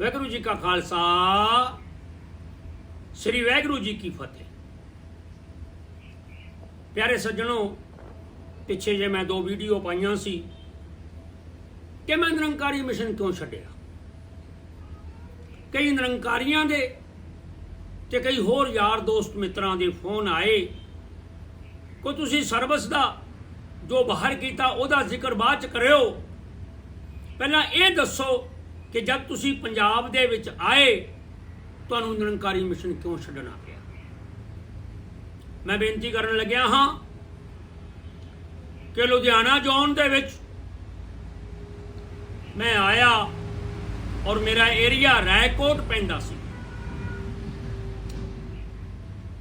ਵਾਹਿਗੁਰੂ ਜੀ ਕਾ ਖਾਲਸਾ, ਸ੍ਰੀ ਵਾਹਿਗੁਰੂ ਜੀ ਕੀ ਫਤਿਹ। ਪਿਆਰੇ ਸੱਜਣੋ, ਪਿੱਛੇ ਜੇ ਮੈਂ ਦੋ ਵੀਡੀਓ ਪਾਈਆਂ ਸੀ ਕਿ ਮੈਂ ਨਿਰੰਕਾਰੀ ਮਿਸ਼ਨ ਕਿਉਂ ਛੱਡਿਆ? ਕਈ ਨਿਰੰਕਾਰੀਆਂ ਦੇ ਤੇ ਕਈ ਹੋਰ ਯਾਰ ਦੋਸਤ ਮਿੱਤਰਾਂ ਦੇ ਫੋਨ ਆਏ। ਕੋ ਤੁਸੀਂ ਸਰਵਿਸ ਦਾ ਜੋ ਬਾਹਰ ਕੀਤਾ ਉਹਦਾ ਜ਼ਿਕਰ ਬਾਅਦ ਚ ਕਰਿਓ। ਪਹਿਲਾਂ ਇਹ ਦੱਸੋ ਕਿ ਜਦ ਤੁਸੀਂ ਪੰਜਾਬ ਦੇ ਵਿੱਚ ਆਏ, ਤੁਹਾਨੂੰ ਨਿਰੰਕਾਰੀ ਮਿਸ਼ਨ ਕਿਉਂ ਛੱਡਣਾ ਪਿਆ ਮੈਂ ਬੇਨਤੀ ਕਰਨ ਲੱਗਿਆ ਹਾਂ ਕਿ ਲੁਧਿਆਣਾ ਜ਼ੋਨ ਦੇ ਵਿੱਚ ਮੈਂ ਆਇਆ ਔਰ ਮੇਰਾ ਏਰੀਆ ਰਾਏਕੋਟ ਪੈਂਦਾ ਸੀ।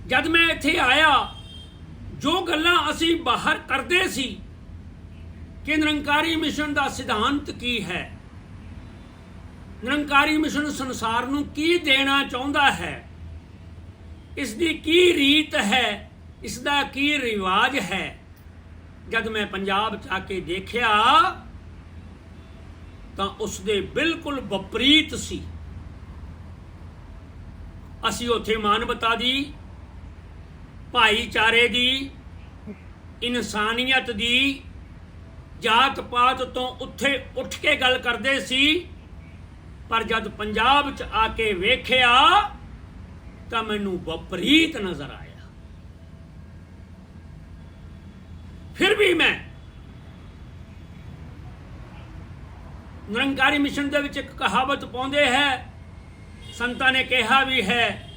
ਜਦ ਮੈਂ ਇੱਥੇ ਆਇਆ, ਜੋ ਗੱਲਾਂ ਅਸੀਂ ਬਾਹਰ ਕਰਦੇ ਸੀ ਕਿ ਨਿਰੰਕਾਰੀ ਮਿਸ਼ਨ ਦਾ ਸਿਧਾਂਤ ਕੀ ਹੈ ਨਿਰੰਕਾਰੀ ਮਿਸ਼ਨ ਸੰਸਾਰ ਨੂੰ ਕੀ ਦੇਣਾ ਚਾਹੁੰਦਾ ਹੈ? ਇਸ ਦੀ ਕੀ ਰੀਤ ਹੈ? ਇਸ ਦਾ ਕੀ ਰਿਵਾਜ ਹੈ? ਜਦ ਮੈਂ ਪੰਜਾਬ ਚ ਆ ਕੇ ਦੇਖਿਆ, ਤਾਂ ਉਸ ਦੇ ਬਿਲਕੁਲ ਵਿਪਰੀਤ ਸੀ। ਅਸੀਂ ਉੱਥੇ ਮਾਨਵਤਾ ਦੀ, ਭਾਈਚਾਰੇ ਦੀ, ਇਨਸਾਨੀਅਤ ਦੀ ਜਾਤ ਪਾਤ ਤੋਂ ਉੱਥੇ ਉੱਠ ਕੇ ਗੱਲ ਕਰਦੇ ਸੀ। ਪਰ ਜਦ ਪੰਜਾਬ ਚ ਆ ਕੇ ਵੇਖਿਆ, ਤਾਂ ਮੈਨੂੰ ਵਿਪਰੀਤ ਨਜ਼ਰ ਆਇਆ। ਫਿਰ ਵੀ ਮੈਂ ਨਿਰੰਕਾਰੀ ਮਿਸ਼ਨ ਦੇ ਵਿੱਚ ਇੱਕ ਕਹਾਵਤ ਪਾਉਂਦੇ ਹੈ, ਸੰਤਾਂ ਨੇ ਕਿਹਾ ਵੀ ਹੈ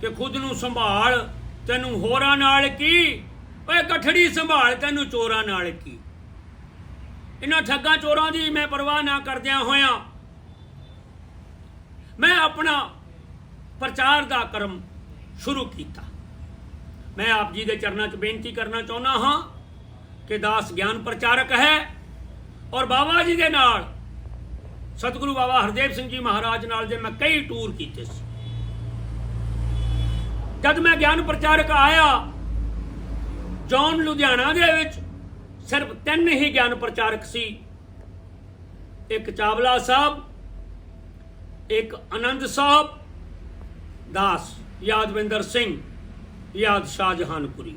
ਕਿ ਖੁਦ ਨੂੰ ਸੰਭਾਲ, ਤੈਨੂੰ ਹੋਰਾਂ ਨਾਲ ਕੀ? ਓਏ ਗਠੜੀ ਸੰਭਾਲ, ਤੈਨੂੰ ਚੋਰਾਂ ਨਾਲ ਕੀ? ਇਹਨਾਂ ਠੱਗਾਂ ਚੋਰਾਂ ਦੀ ਮੈਂ ਪਰਵਾਹ ਨਾ ਕਰਦਿਆਂ ਹੋਇਆਂ ਮੈਂ ਆਪਣਾ ਪ੍ਰਚਾਰ ਦਾ ਕਰਮ ਸ਼ੁਰੂ ਕੀਤਾ। ਮੈਂ ਆਪ ਜੀ ਦੇ ਚਰਨਾਂ 'ਚ ਬੇਨਤੀ ਕਰਨਾ ਚਾਹੁੰਦਾ ਹਾਂ ਕਿ ਦਾਸ ਗਿਆਨ ਪ੍ਰਚਾਰਕ ਹੈ ਔਰ ਬਾਬਾ ਜੀ ਦੇ ਨਾਲ ਸਤਿਗੁਰੂ ਬਾਬਾ ਹਰਦੇਵ ਸਿੰਘ ਜੀ ਮਹਾਰਾਜ ਨਾਲ ਜੇ ਮੈਂ ਕਈ ਟੂਰ ਕੀਤੇ ਸੀ। ਜਦ ਮੈਂ ਗਿਆਨ ਪ੍ਰਚਾਰਕ ਆਇਆ, ਜੌਨ, ਲੁਧਿਆਣਾ ਦੇ ਵਿੱਚ ਸਿਰਫ ਤਿੰਨ ਹੀ ਗਿਆਨ ਪ੍ਰਚਾਰਕ ਸੀ। ਇੱਕ ਚਾਵਲਾ ਸਾਹਿਬ ਇੱਕ ਆਨੰਦ ਸਾਹਿਬ, ਦਾਸ ਯਾਦਵਿੰਦਰ ਸਿੰਘ, ਯਾਦ ਸ਼ਾਹਜਹਾਨਪੁਰੀ।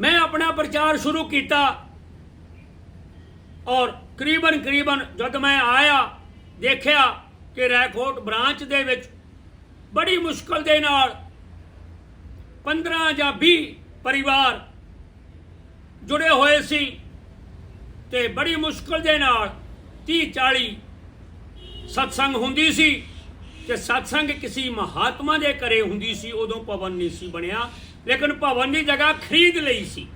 ਮੈਂ ਆਪਣਾ ਪ੍ਰਚਾਰ ਸ਼ੁਰੂ ਕੀਤਾ ਔਰ ਕਰੀਬਨ ਕਰੀਬਨ ਜਦ ਮੈਂ ਆਇਆ, ਦੇਖਿਆ ਕਿ ਰੈਕੋਟ ਬ੍ਰਾਂਚ ਦੇ ਵਿੱਚ ਬੜੀ ਮੁਸ਼ਕਲ ਦੇ ਨਾਲ 15 ਜਾਂ 20 ਪਰਿਵਾਰ ਜੁੜੇ ਹੋਏ ਸੀ ਤੇ ਬੜੀ ਮੁਸ਼ਕਲ ਦੇ ਨਾਲ 30 40 ਸਤਸੰਗ ਹੁੰਦੀ ਸੀ ਤੇ ਸਤਸੰਗ ਕਿਸੇ ਮਹਾਤਮਾ ਦੇ ਘਰੇ ਹੁੰਦੀ ਸੀ, ਉਦੋਂ ਭਵਨ ਨਹੀਂ ਸੀ ਬਣਿਆ। ਲੇਕਿਨ ਭਵਨ ਦੀ ਜਗ੍ਹਾ ਖਰੀਦ ਲਈ ਸੀ।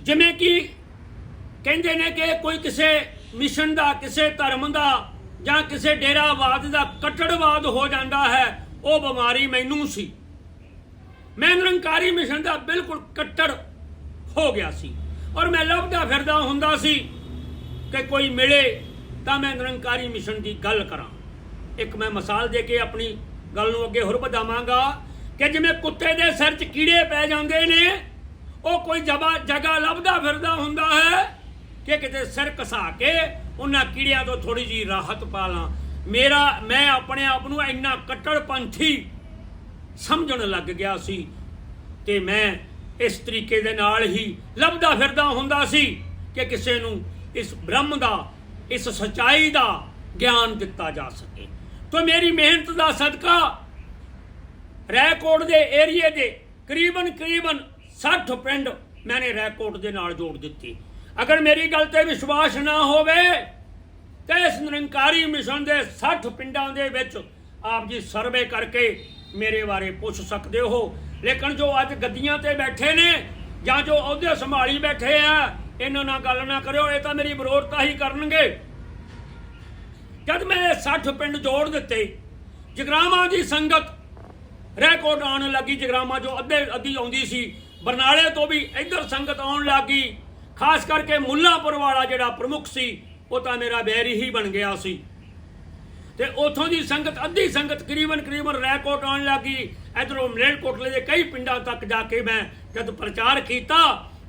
ਜਿਵੇਂ ਕਿ ਕਹਿੰਦੇ ਨੇ ਕਿ ਕੋਈ ਕਿਸੇ ਮਿਸ਼ਨ ਦਾ, ਕਿਸੇ ਧਰਮ ਦਾ ਜਾਂ ਕਿਸੇ ਡੇਰਾਵਾਦ ਦਾ ਕੱਟੜਵਾਦ ਹੋ ਜਾਂਦਾ ਹੈ, ਉਹ ਬਿਮਾਰੀ ਮੈਨੂੰ ਸੀ। ਮੈਂ ਨਿਰੰਕਾਰੀ ਮਿਸ਼ਨ ਦਾ ਬਿਲਕੁਲ ਕੱਟੜ ਹੋ ਗਿਆ ਸੀ। ਔਰ ਮੈਂ ਲੱਭਦਾ ਫਿਰਦਾ ਹੁੰਦਾ ਸੀ ਕਿ ਕੋਈ ਮਿਲੇ ਤਾਂ ਮੈਂ ਨਿਰੰਕਾਰੀ ਮਿਸ਼ਨ ਦੀ ਗੱਲ ਕਰਾਂ। ਇੱਕ ਮੈਂ ਮਿਸਾਲ ਦੇ ਕੇ ਆਪਣੀ ਗੱਲ ਨੂੰ ਅੱਗੇ ਹੋਰ ਵਧਾਵਾਂਗਾ ਕਿ ਜਿਵੇਂ ਕੁੱਤੇ ਦੇ ਸਿਰ 'ਚ ਕੀੜੇ ਪੈ ਜਾਂਦੇ ਨੇ, ਉਹ ਕੋਈ ਜਗ੍ਹਾ ਜਗ੍ਹਾ ਲੱਭਦਾ ਫਿਰਦਾ ਹੁੰਦਾ ਹੈ ਕਿ ਕਿਤੇ ਸਿਰ ਕਸਾ ਕੇ ਉਹਨਾਂ ਕੀੜਿਆਂ ਤੋਂ ਥੋੜੀ ਜੀ ਰਾਹਤ ਪਾ ਲਾਂ। ਮੇਰਾ, ਮੈਂ ਆਪਣੇ ਆਪ ਨੂੰ ਇੰਨਾ ਕੱਟੜਪੰਥੀ ਸਮਝਣ ਲੱਗ ਗਿਆ ਸੀ ਤੇ ਮੈਂ ਇਸ ਤਰੀਕੇ ਦੇ ਨਾਲ ਹੀ ਲੱਭਦਾ ਫਿਰਦਾ ਹੁੰਦਾ ਸੀ ਕਿ ਕਿਸੇ ਨੂੰ ਇਸ ਬ੍ਰਹਮ ਦਾ, ਇਸ ਸਚਾਈ ਦਾ ਗਿਆਨ ਦਿੱਤਾ ਜਾ ਸਕੇ। ਤੋਂ ਮੇਰੀ ਮਿਹਨਤ ਦਾ ਸਦਕਾ ਰੈਕੋਰਡ ਦੇ ਏਰੀਏ ਦੇ ਕਰੀਬਨ ਕਰੀਬਨ 60 ਪਿੰਡ ਮੈਨੇ ਰੈਕੋਰਡ ਦੇ ਨਾਲ ਜੋੜ ਦਿੱਤੇ। ਅਗਰ ਮੇਰੀ ਗੱਲ ਤੇ ਵਿਸ਼ਵਾਸ ਨਾ ਹੋਵੇ, ਤੇ ਇਸ ਨਿਰੰਕਾਰੀ ਮਿਸ਼ਨ ਦੇ 60 ਪਿੰਡਾਂ ਦੇ ਵਿੱਚ ਆਪ ਜੀ ਸਰਵੇ ਕਰਕੇ ਮੇਰੇ ਬਾਰੇ ਪੁੱਛ ਸਕਦੇ ਹੋ। ਲੇਕਿਨ ਜੋ ਅੱਜ ਗੱਦੀਆਂ ਤੇ ਬੈਠੇ ਨੇ ਜਾਂ ਜੋ ਅਹੁਦੇ ਸੰਭਾਲੀ ਬੈਠੇ ਆ ਇਹਨਾਂ ਨਾਲ ਗੱਲ ਨਾ ਕਰਿਓ, ਇਹ ਤਾਂ ਮੇਰੀ ਵਿਰੋਧਤਾ ਹੀ ਕਰਨਗੇ। ਜਦ ਮੈਂ ਇਹ 60 ਪਿੰਡ ਜੋੜ ਦਿੱਤੇ ਜਗਰਾਵਾਂ ਦੀ ਸੰਗਤ ਰੈਕੋਰਡ ਆਉਣ ਲੱਗੀ ਜਗਰਾਵਾਂ ਜੋ ਅੱਧੇ ਅੱਧੀ ਆਉਂਦੀ ਸੀ, ਬਰਨਾਲੇ ਤੋਂ ਵੀ ਇੱਧਰ ਸੰਗਤ ਆਉਣ ਲੱਗੀ, ਖਾਸ ਕਰਕੇ ਮੁੱਲਾਪੁਰ ਵਾਲਾ ਜਿਹੜਾ ਪ੍ਰਮੁੱਖ ਸੀ, ਉਹ ਤਾਂ ਮੇਰਾ ਬੈਰੀ ਹੀ ਬਣ ਗਿਆ ਸੀ। ਤੇ ਉਥੋਂ ਦੀ ਸੰਗਤ, ਅੱਧੀ ਸੰਗਤ ਕਰੀਬਨ ਕਰੀਬਨ ਰੈਕੋਟ ਆਉਣ ਲੱਗੀ, ਇਧਰੋਂ ਮਲੇਰਕੋਟਲੇ ਦੇ ਕਈ ਪਿੰਡਾਂ ਤੱਕ ਜਾ ਕੇ ਮੈਂ ਜਦ ਪ੍ਰਚਾਰ ਕੀਤਾ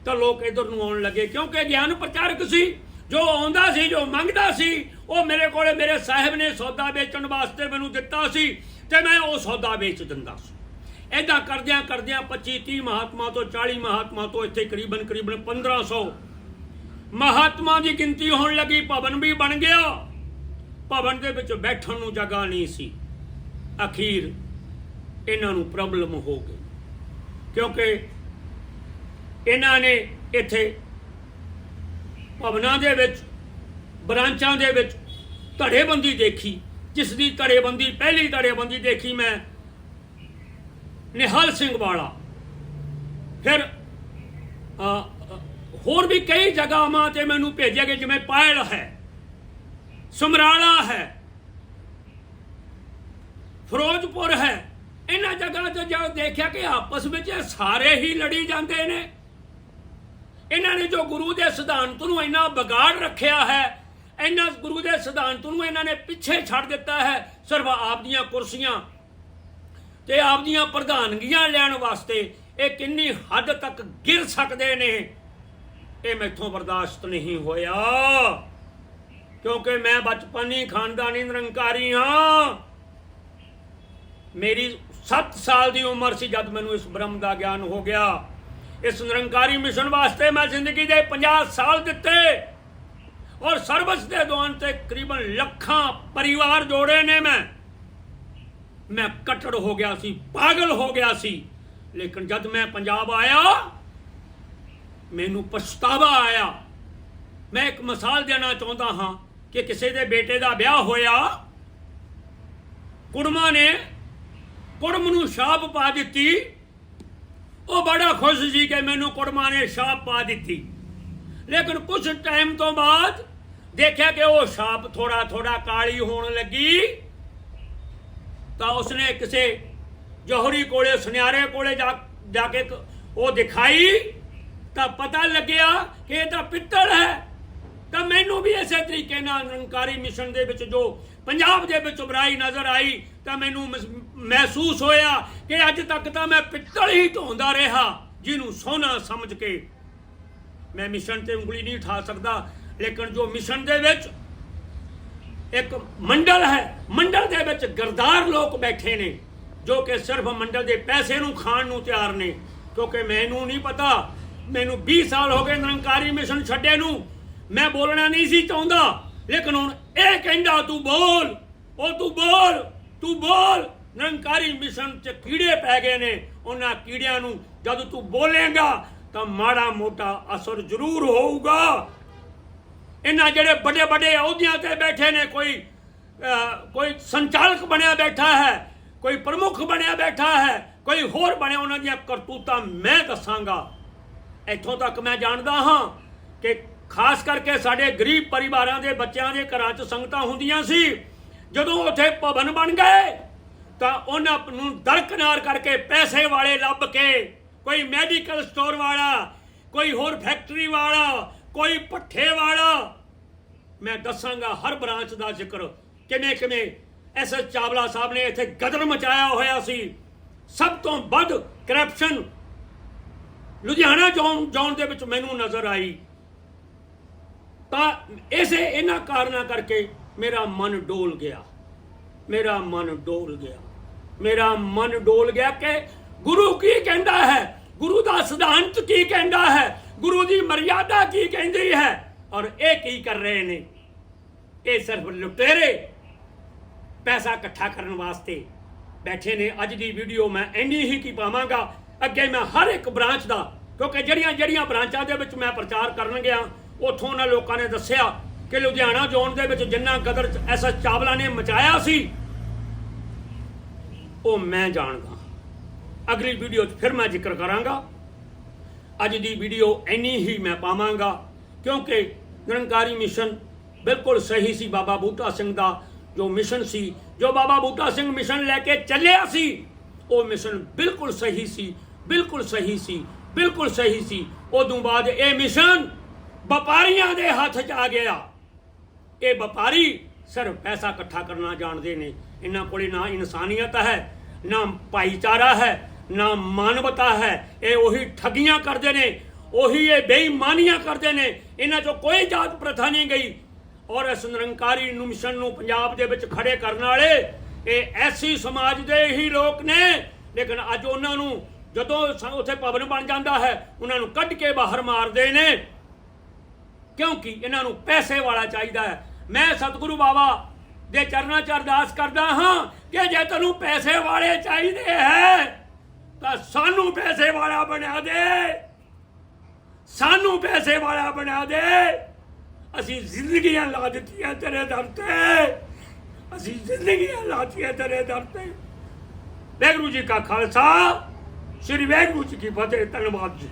ਤਾਂ ਲੋਕ ਇਧਰ ਨੂੰ ਆਉਣ ਲੱਗੇ, ਕਿਉਂਕਿ ਗਿਆਨ ਪ੍ਰਚਾਰਕ ਸੀ, ਜੋ ਆਉਂਦਾ ਸੀ, ਜੋ ਮੰਗਦਾ ਸੀ, ਉਹ ਮੇਰੇ ਕੋਲੇ ਮੇਰੇ ਸਾਹਿਬ ਨੇ ਸੌਦਾ ਵੇਚਣ ਵਾਸਤੇ ਮੈਨੂੰ ਦਿੱਤਾ ਸੀ ਤੇ ਮੈਂ ਉਹ ਸੌਦਾ ਵੇਚ ਦਿੰਦਾ ਸੀ। ਐਦਾਂ ਕਰਦਿਆਂ ਕਰਦਿਆਂ 25 30 ਮਹਾਤਮਾ ਤੋਂ 40 ਮਹਾਤਮਾ ਤੋਂ ਇੱਥੇ ਕਰੀਬਨ ਕਰੀਬਨ 1500 ਮਹਾਤਮਾ ਦੀ ਗਿਣਤੀ ਹੋਣ ਲੱਗੀ, ਭਵਨ ਵੀ ਬਣ ਗਿਆ। ਭਵਨ ਦੇ ਵਿੱਚ ਬੈਠਣ ਨੂੰ ਜਗ੍ਹਾ ਨਹੀਂ ਸੀ। ਅਖੀਰ ਇਹਨਾਂ ਨੂੰ ਪ੍ਰੋਬਲਮ ਹੋ ਗਈ। ਕਿਉਂਕਿ ਇਹਨਾਂ ਨੇ ਇੱਥੇ ਭਵਨਾਂ ਦੇ ਵਿੱਚ, ਬ੍ਰਾਂਚਾਂ ਦੇ ਵਿੱਚ ਧੜੇਬੰਦੀ ਦੇਖੀ, ਜਿਸ ਦੀ ਧੜੇਬੰਦੀ, ਪਹਿਲੀ ਧੜੇਬੰਦੀ ਦੇਖੀ ਮੈਂ, ਨਿਹਾਲ ਸਿੰਘ ਵਾਲਾ। ਫਿਰ ਹੋਰ ਵੀ ਕਈ ਜਗ੍ਹਾਵਾਂ ਤੇ ਮੈਨੂੰ ਭੇਜਿਆ ਗਿਆ, ਜਿਵੇਂ ਪਾਇਲ ਹੈ, ਸਮਰਾਲਾ ਹੈ, ਫਿਰੋਜ਼ਪੁਰ ਹੈ। ਇਹਨਾਂ ਜਗ੍ਹਾ ਤੇ ਜਦ ਦੇਖਿਆ ਕਿ ਆਪਸ ਵਿੱਚ ਇਹ ਸਾਰੇ ਹੀ ਲੜੀ ਜਾਂਦੇ ਨੇ। ਇਹਨਾਂ ਨੇ ਜੋ ਗੁਰੂ ਦੇ ਸਿਧਾਂਤ ਨੂੰ ਇੰਨਾ ਵਿਗਾੜ ਰੱਖਿਆ ਹੈ ਇਹਨਾਂ ਗੁਰੂ ਦੇ ਸਿਧਾਂਤ ਨੂੰ ਇਹਨਾਂ ਨੇ ਪਿੱਛੇ ਛੱਡ ਦਿੱਤਾ ਹੈ, ਸਿਰਫ ਆਪ ਦੀਆਂ ਕੁਰਸੀਆਂ ਤੇ ਆਪ ਦੀਆਂ ਪ੍ਰਧਾਨਗੀਆਂ ਲੈਣ ਵਾਸਤੇ ਇਹ ਕਿੰਨੀ ਹੱਦ ਤੱਕ ਗਿਰ ਸਕਦੇ ਨੇ, ਇਹ ਮੈਥੋਂ ਬਰਦਾਸ਼ਤ ਨਹੀਂ ਹੋਇਆ। ਕਿਉਂਕਿ ਮੈਂ ਬਚਪਨੀ ਖਾਨਦਾਨੀ ਨਿਰੰਕਾਰੀ ਹਾਂ। ਮੇਰੀ 7 ਸਾਲ ਦੀ ਉਮਰ ਸੀ ਜਦ ਮੈਨੂੰ ਇਸ ਬ੍ਰਹਮ ਦਾ ਗਿਆਨ ਹੋ ਗਿਆ। ਇਸ ਨਿਰੰਕਾਰੀ ਮਿਸ਼ਨ ਵਾਸਤੇ ਮੈਂ ਜ਼ਿੰਦਗੀ ਦੇ 50 ਸਾਲ ਦਿੱਤੇ ਔਰ ਸਰਵਿਸ ਦੇ ਦੌਰਾਨ ਤੇ ਕਰੀਬਨ ਲੱਖਾਂ ਪਰਿਵਾਰ ਜੋੜੇ ਨੇ ਮੈਂ। ਮੈਂ ਕਟੜ ਹੋ ਗਿਆ ਸੀ, ਪਾਗਲ ਹੋ ਗਿਆ ਸੀ। ਲੇਕਿਨ ਜਦ ਮੈਂ ਪੰਜਾਬ ਆਇਆ, ਮੈਨੂੰ ਪਛਤਾਵਾ ਆਇਆ। ਮੈਂ ਇੱਕ ਮਿਸਾਲ ਦੇਣਾ ਚਾਹੁੰਦਾ ਹਾਂ ਕਿ ਕਿਸੇ ਦੇ ਬੇਟੇ ਦਾ ਵਿਆਹ ਹੋਇਆ, ਕੁੜਮਾ ਨੇ ਕੁੜਮ ਨੂੰ ਸ਼ਾਪ ਪਾ ਦਿੱਤੀ ਉਹ ਬੜਾ ਖੁਸ਼ ਸੀ ਕਿ ਮੈਨੂੰ ਕੁੜਮਾ ਨੇ ਛਾਪ ਪਾ ਦਿੱਤੀ। ਲੇਕਿਨ ਕੁਝ ਟਾਈਮ ਤੋਂ ਬਾਅਦ ਦੇਖਿਆ ਕਿ ਉਹ ਛਾਪ ਥੋੜਾ ਥੋੜਾ ਕਾਲੀ ਹੋਣ ਲੱਗੀ। ਤਾਂ ਉਸਨੇ ਕਿਸੇ ਜੋਹਰੀ ਕੋਲੇ, ਸੁਨਿਆਰੇ ਕੋਲੇ ਜਾ ਕੇ ਉਹ ਦਿਖਾਈ। ਤਾਂ ਪਤਾ ਲੱਗਿਆ ਕਿ ਇਹ ਤਾਂ ਪਿੱਤਲ ਹੈ। ਤਾਂ ਮੈਨੂੰ ਵੀ ਇਸੇ ਤਰੀਕੇ ਨਾਲ ਨਿਰੰਕਾਰੀ ਮਿਸ਼ਨ ਦੇ ਵਿੱਚ ਜੋ ਪੰਜਾਬ ਦੇ ਵਿੱਚ ਉਬਰਾਈ ਨਜ਼ਰ ਆਈ, ਤਾਂ ਮੈਨੂੰ ਮਹਿਸੂਸ ਹੋਇਆ ਕਿ ਅੱਜ ਤੱਕ ਤਾਂ ਮੈਂ ਪਿੱਤਲ ਹੀ ਢੋਂਦਾ ਰਿਹਾ, ਜਿਹਨੂੰ ਸੋਨਾ ਸਮਝ ਕੇ। ਮੈਂ ਮਿਸ਼ਨ ਤੇ ਉਂਗਲੀ ਨਹੀਂ ਉਠਾ ਸਕਦਾ, ਲੇਕਿਨ ਜੋ ਮਿਸ਼ਨ ਦੇ ਵਿੱਚ ਇੱਕ ਮੰਡਲ ਹੈ, ਮੰਡਲ ਦੇ ਵਿੱਚ ਗਰਦਾਰ ਲੋਕ ਬੈਠੇ ਨੇ, ਜੋ ਕਿ ਸਿਰਫ ਮੰਡਲ ਦੇ ਪੈਸੇ ਨੂੰ ਖਾਣ ਨੂੰ ਤਿਆਰ ਨੇ, ਕਿਉਂਕਿ ਮੈਨੂੰ ਨਹੀਂ ਪਤਾ, ਮੈਨੂੰ 20 ਸਾਲ ਹੋ ਗਏ ਨਿਰੰਕਾਰੀ ਮਿਸ਼ਨ ਛੱਡੇ ਨੂੰ, ਮੈਂ ਬੋਲਣਾ ਨਹੀਂ ਸੀ ਚਾਹੁੰਦਾ, ਲੇਕਿਨ ਹੁਣ ਇਹ ਕਹਿੰਦਾ, ਤੂੰ ਬੋਲ, ਉਹ ਤੂੰ ਬੋਲ ਤੂੰ ਬੋਲ। ਨਿਰੰਕਾਰੀ ਮਿਸ਼ਨ 'ਚ ਕੀੜੇ ਪੈ ਗਏ ਨੇ, ਉਹਨਾਂ ਕੀੜਿਆਂ ਨੂੰ ਜਦ ਤੂੰ ਬੋਲੇਗਾ ਤਾਂ ਮਾੜਾ ਮੋਟਾ ਅਸਰ ਜ਼ਰੂਰ ਹੋਊਗਾ। ਇਹਨਾਂ ਜਿਹੜੇ ਵੱਡੇ ਵੱਡੇ ਅਹੁਦਿਆਂ ਤੇ ਬੈਠੇ ਨੇ, ਕੋਈ ਕੋਈ ਸੰਚਾਲਕ ਬਣਿਆ ਬੈਠਾ ਹੈ, ਕੋਈ ਪ੍ਰਮੁੱਖ ਬਣਿਆ ਬੈਠਾ ਹੈ, ਕੋਈ ਹੋਰ ਬਣਿਆ ਉਹਨਾਂ ਦੀਆਂ ਕਰਤੂਤਾਂ ਮੈਂ ਦੱਸਾਂਗਾ। ਇੱਥੋਂ ਤੱਕ ਮੈਂ ਜਾਣਦਾ ਹਾਂ ਕਿ ਖਾਸ ਕਰਕੇ ਸਾਡੇ ਗਰੀਬ ਪਰਿਵਾਰਾਂ ਦੇ ਬੱਚਿਆਂ ਦੇ ਘਰਾਂ 'ਚ ਸੰਗਤਾਂ ਹੁੰਦੀਆਂ ਸੀ, ਜਦੋਂ ਉੱਥੇ ਭਵਨ ਬਣ ਗਏ ਤਾਂ ਉਹਨਾਂ ਨੂੰ ਦਰਕਨਾਰ ਕਰਕੇ ਪੈਸੇ ਵਾਲੇ ਲੱਭ ਕੇ ਕੋਈ ਮੈਡੀਕਲ ਸਟੋਰ ਵਾਲਾ, ਕੋਈ ਹੋਰ ਫੈਕਟਰੀ ਵਾਲਾ, ਕੋਈ ਪੱਠੇ ਵਾਲਾ। ਮੈਂ ਦੱਸਾਂਗਾ ਹਰ ਬ੍ਰਾਂਚ ਦਾ ਜ਼ਿਕਰ ਕਿਵੇਂ ਕਿਵੇਂ ਐਸ ਐਸ ਚਾਵਲਾ ਸਾਹਿਬ ਨੇ ਇੱਥੇ ਗਦਰ ਮਚਾਇਆ ਹੋਇਆ ਸੀ। ਸਭ ਤੋਂ ਵੱਧ ਕਰਪਸ਼ਨ ਲੁਧਿਆਣਾ ਜ਼ੋਨ ਜ਼ੋਨ ਦੇ ਵਿੱਚ ਮੈਨੂੰ ਨਜ਼ਰ ਆਈ। ਤਾਂ ਇਸੇ ਇਹਨਾਂ ਕਾਰਨਾਂ ਕਰਕੇ ਮੇਰਾ ਮਨ ਡੋਲ ਗਿਆ। ਮੇਰਾ ਮਨ ਡੋਲ ਗਿਆ। ਮੇਰਾ ਮਨ ਡੋਲ ਗਿਆ ਕਿ ਗੁਰੂ ਕੀ ਕਹਿੰਦਾ ਹੈ? ਗੁਰੂ ਦਾ ਸਿਧਾਂਤ ਕੀ ਕਹਿੰਦਾ ਹੈ? ਗੁਰੂ ਦੀ ਮਰਿਆਦਾ ਕੀ ਕਹਿੰਦੀ ਹੈ? ਔਰ ਇਹ ਕੀ ਕਰ ਰਹੇ ਨੇ? ਇਹ ਸਿਰਫ ਲੁਟੇਰੇ ਪੈਸਾ ਇਕੱਠਾ ਕਰਨ ਵਾਸਤੇ ਬੈਠੇ ਨੇ। ਅੱਜ ਦੀ ਵੀਡੀਓ ਮੈਂ ਇੰਨੀ ਹੀ ਕੀ ਪਾਵਾਂਗਾ। ਅੱਗੇ ਮੈਂ ਹਰ ਇੱਕ ਬ੍ਰਾਂਚ ਦਾ, ਕਿਉਂਕਿ ਜਿਹੜੀਆਂ ਜਿਹੜੀਆਂ ਬ੍ਰਾਂਚਾਂ ਦੇ ਵਿੱਚ ਮੈਂ ਪ੍ਰਚਾਰ ਕਰਨ ਗਿਆ ਉੱਥੋਂ ਉਹਨਾਂ ਲੋਕਾਂ ਨੇ ਦੱਸਿਆ ਕਿ ਲੁਧਿਆਣਾ ਜ਼ੋਨ ਦੇ ਵਿੱਚ ਜਿੰਨਾ ਕਦਰ ਐਸਐਸ ਚਾਵਲਾ ਨੇ ਮਚਾਇਆ ਸੀ ਉਹ ਮੈਂ ਜਾਣਦਾ। ਅਗਲੀ ਵੀਡੀਓ 'ਚ ਫਿਰ ਮੈਂ ਜ਼ਿਕਰ ਕਰਾਂਗਾ। ਅੱਜ ਦੀ ਵੀਡੀਓ ਇੰਨੀ ਹੀ ਮੈਂ ਪਾਵਾਂਗਾ, ਕਿਉਂਕਿ ਨਿਰੰਕਾਰੀ ਮਿਸ਼ਨ ਬਿਲਕੁਲ ਸਹੀ ਸੀ ਬਾਬਾ ਬੂਟਾ ਸਿੰਘ ਦਾ ਜੋ ਮਿਸ਼ਨ ਸੀ। ਜੋ ਬਾਬਾ ਬੂਟਾ ਸਿੰਘ ਮਿਸ਼ਨ ਲੈ ਕੇ ਚੱਲਿਆ ਸੀ, ਉਹ ਮਿਸ਼ਨ ਬਿਲਕੁਲ ਸਹੀ ਸੀ, ਬਿਲਕੁਲ ਸਹੀ ਸੀ, ਬਿਲਕੁਲ ਸਹੀ ਸੀ। ਉਦੋਂ ਬਾਅਦ ਇਹ ਮਿਸ਼ਨ ਵਪਾਰੀਆਂ ਦੇ ਹੱਥ 'ਚ ਆ ਗਿਆ। ਇਹ ਵਪਾਰੀ ਸਿਰਫ ਪੈਸਾ ਇਕੱਠਾ ਕਰਨਾ ਜਾਣਦੇ ਨੇ। ਇਹਨਾਂ ਕੋਲੇ ਨਾ ਇਨਸਾਨੀਅਤ ਹੈ, ਨਾ ਭਾਈਚਾਰਾ ਹੈ, ਨਾ ਮਾਨਵਤਾ ਹੈ। ਇਹ ਉਹੀ ਠੱਗੀਆਂ ਕਰਦੇ ਨੇ, ਉਹੀ ਇਹ ਬੇਈਮਾਨੀਆਂ ਕਰਦੇ ਨੇ। ਇਹਨਾਂ 'ਚੋਂ ਕੋਈ ਜਾਤ ਪ੍ਰਥਾ ਨਹੀਂ ਗਈ। ਔਰ ਇਸ ਨਿਰੰਕਾਰੀ ਨੂੰ ਮਿਸ਼ਨ ਨੂੰ ਪੰਜਾਬ ਦੇ ਵਿੱਚ ਖੜੇ ਕਰਨ ਵਾਲੇ ਇਹ ਐਸੀ ਸਮਾਜ ਦੇ ਹੀ ਲੋਕ ਨੇ। ਲੇਕਿਨ ਅੱਜ ਉਹਨਾਂ ਨੂੰ ਜਦੋਂ ਉੱਥੇ ਭਵਨ ਬਣ ਜਾਂਦਾ ਹੈ, ਉਹਨਾਂ ਨੂੰ ਕੱਢ ਕੇ ਬਾਹਰ ਮਾਰਦੇ ਨੇ। ਕਿਉਂਕਿ ਇਹਨਾਂ ਨੂੰ ਪੈਸੇ ਵਾਲਾ ਚਾਹੀਦਾ ਹੈ। ਮੈਂ ਸਤਿਗੁਰੂ ਬਾਬਾ ਦੇ ਚਰਨਾਂ 'ਚ ਅਰਦਾਸ ਕਰਦਾ ਹਾਂ ਕਿ ਜੇ ਤੈਨੂੰ ਪੈਸੇ ਵਾਲੇ ਚਾਹੀਦੇ ਹੈ, ਤਾਂ ਸਾਨੂੰ ਪੈਸੇ ਵਾਲਾ ਬਣਾ ਦੇ। ਸਾਨੂੰ ਪੈਸੇ ਵਾਲਾ ਬਣਾ ਦੇ। ਅਸੀਂ ਜ਼ਿੰਦਗੀਆਂ ਲਾ ਦਿੱਤੀਆਂ ਤੇਰੇ ਦਰ ਤੇ। ਅਸੀਂ ਜ਼ਿੰਦਗੀਆਂ ਲਾਤੀਆਂ ਤੇਰੇ ਦਰ ਤੇ। ਵਾਹਿਗੁਰੂ ਜੀ ਕਾ ਖਾਲਸਾ, ਸ੍ਰੀ ਵਾਹਿਗੁਰੂ ਜੀ ਕੀ ਫਤਿਹ, ਧੰਨਵਾਦ ਜੀ।